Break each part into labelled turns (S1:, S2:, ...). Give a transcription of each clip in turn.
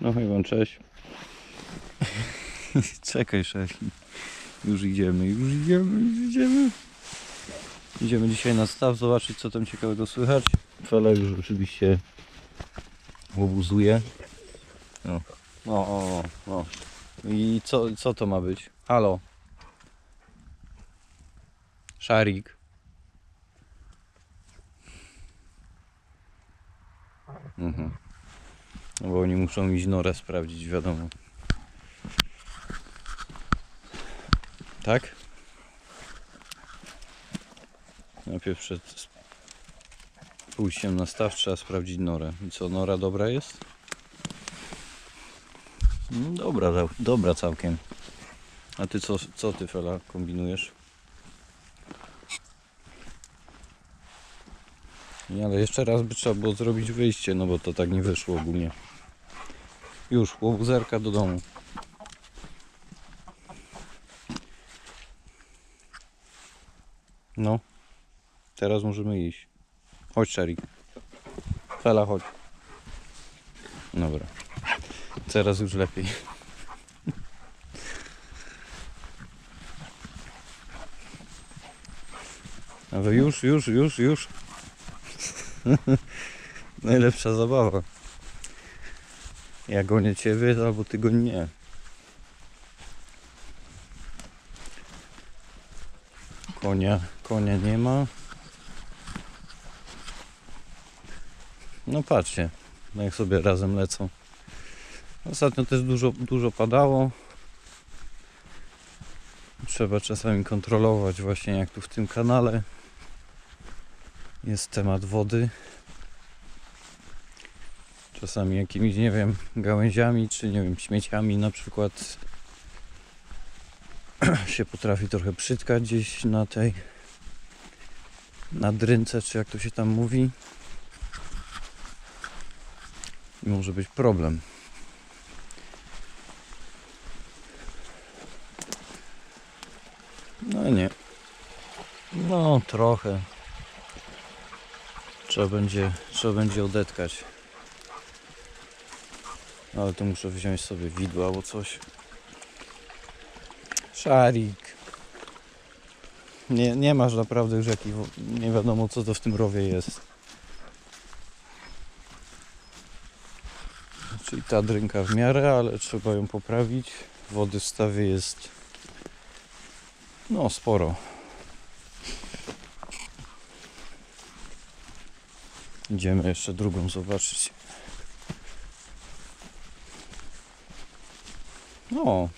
S1: No chyba cześć. Czekaj szef. Już idziemy, już idziemy, już idziemy. Idziemy dzisiaj na staw zobaczyć co tam ciekawego słychać. Fela już oczywiście łobuzuje. No. O, o, o, o. I co, co to ma być? Halo. Szarik. Mhm. No bo oni muszą iść norę sprawdzić, wiadomo. Tak? Najpierw przed pójściem na staw trzeba sprawdzić norę. I co, nora dobra jest? No dobra, dobra całkiem. A ty co, co ty Fela kombinujesz? Nie, ale jeszcze raz by trzeba było zrobić wyjście, no bo to tak nie wyszło ogólnie. Już, łobuzerka do domu. No, teraz możemy iść. Chodź, Sherry. Fela, chodź. Dobra. Teraz już lepiej. Ale już, już, już, już. Najlepsza zabawa. Ja gonię ciebie, albo ty goń mnie. Konia, konia nie ma. No patrzcie, jak sobie razem lecą. Ostatnio też dużo, dużo padało. Trzeba czasami kontrolować właśnie jak tu w tym kanale jest temat wody. Czasami jakimiś, nie wiem, gałęziami, czy nie wiem, śmieciami na przykład się potrafi trochę przytkać gdzieś na tej na drynce, czy jak to się tam mówi. I może być problem. No nie. No trochę. Trzeba będzie, trzeba będzie odetkać. Ale to muszę wziąć sobie widła albo coś. Szarik. Nie, nie masz naprawdę jakich, nie wiadomo co to w tym rowie jest. Czyli ta drynka w miarę, ale trzeba ją poprawić. Wody w stawie jest no sporo. Idziemy jeszcze drugą zobaczyć. O,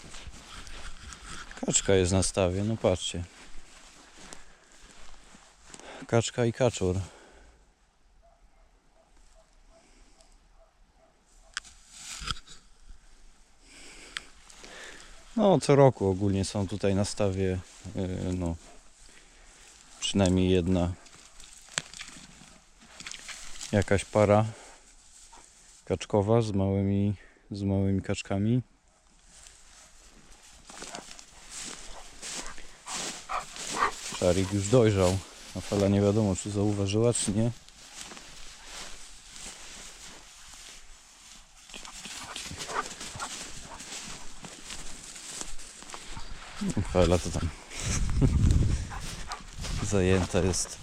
S1: kaczka jest na stawie, no patrzcie. Kaczka i kaczor. No, co roku ogólnie są tutaj na stawie, yy, no, przynajmniej jedna jakaś para kaczkowa z małymi, z małymi kaczkami. Szarik już dojrzał, a fala nie wiadomo czy zauważyła czy nie. Fela to tam zajęta jest.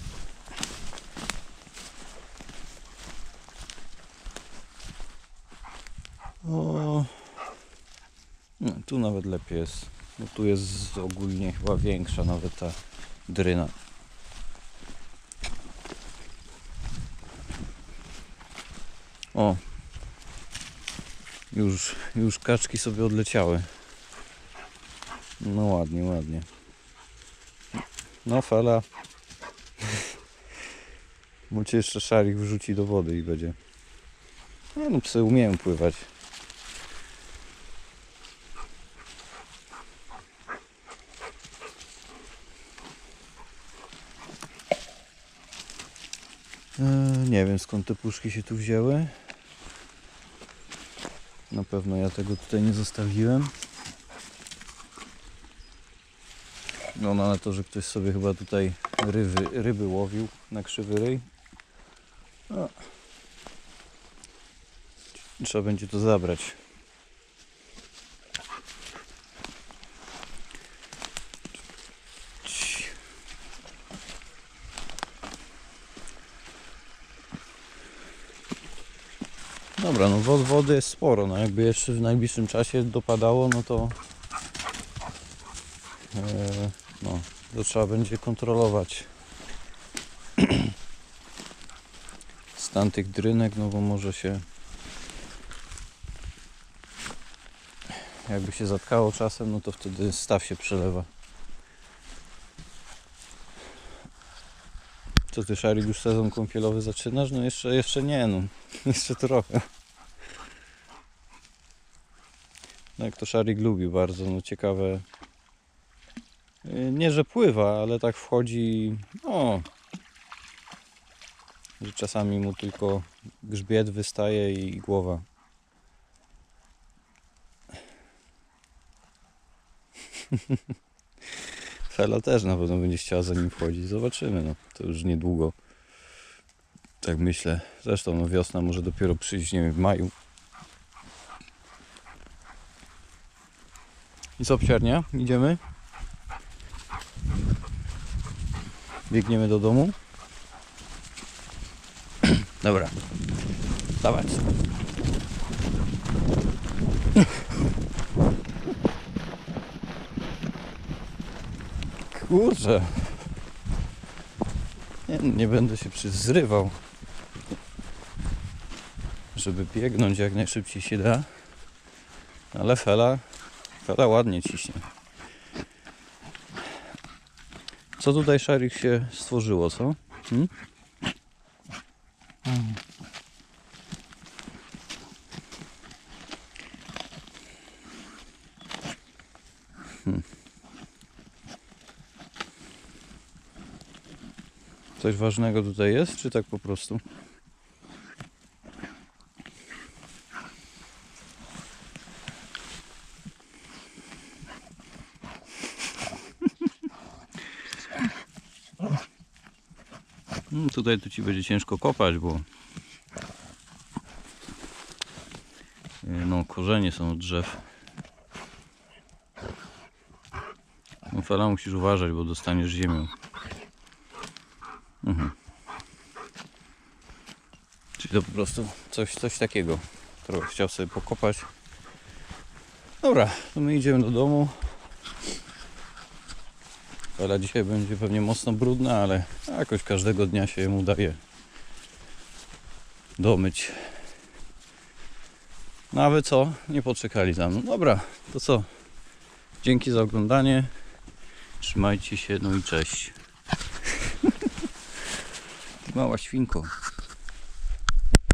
S1: O, no, tu nawet lepiej jest. Bo tu jest ogólnie chyba większa nawet ta dryna. O, już, już kaczki sobie odleciały. No ładnie, ładnie. No fala. Bo jeszcze szarik wrzuci do wody i będzie. No, no psy umieją pływać. Nie wiem skąd te puszki się tu wzięły. Na pewno ja tego tutaj nie zostawiłem. No na to, że ktoś sobie chyba tutaj ryby, ryby łowił na krzywy ryj. No. Trzeba będzie to zabrać. Dobra, no wod, wody jest sporo, no jakby jeszcze w najbliższym czasie dopadało, no to e, no, to trzeba będzie kontrolować stan tych drynek, no bo może się jakby się zatkało czasem, no to wtedy staw się przelewa. Co ty, Szarik, już sezon kąpielowy zaczynasz? No jeszcze, jeszcze nie, no. Jeszcze trochę. No jak to Szarik lubi bardzo, no ciekawe. Yy, Nie, że pływa, ale tak wchodzi, no. Że czasami mu tylko grzbiet wystaje i głowa. Fela też na pewno będzie chciała za nim wchodzić. Zobaczymy, no. To już niedługo. Tak myślę. Zresztą no, wiosna może dopiero przyjść, nie wiem, w maju. I co? Idziemy? Biegniemy do domu? Dobra. Dawać. Kurczę. Nie, nie będę się przyzrywał. Żeby biegnąć jak najszybciej się da. Ale fela, fela ładnie ciśnie. Co tutaj szarik się stworzyło, co? Hmm? Coś ważnego tutaj jest, czy tak po prostu? Mm, Tutaj to ci będzie ciężko kopać, bo no, korzenie są od drzew. No, fela musisz uważać, bo dostaniesz ziemią. Mhm. Czyli to po prostu coś, coś takiego. Trochę chciał sobie pokopać. Dobra, to my idziemy do domu. Fela dzisiaj będzie pewnie mocno brudna, ale jakoś każdego dnia się mu udaje domyć. No a wy co? Nie poczekali za mną. Dobra, to co? Dzięki za oglądanie. Trzymajcie się, no i cześć. Mała świnko.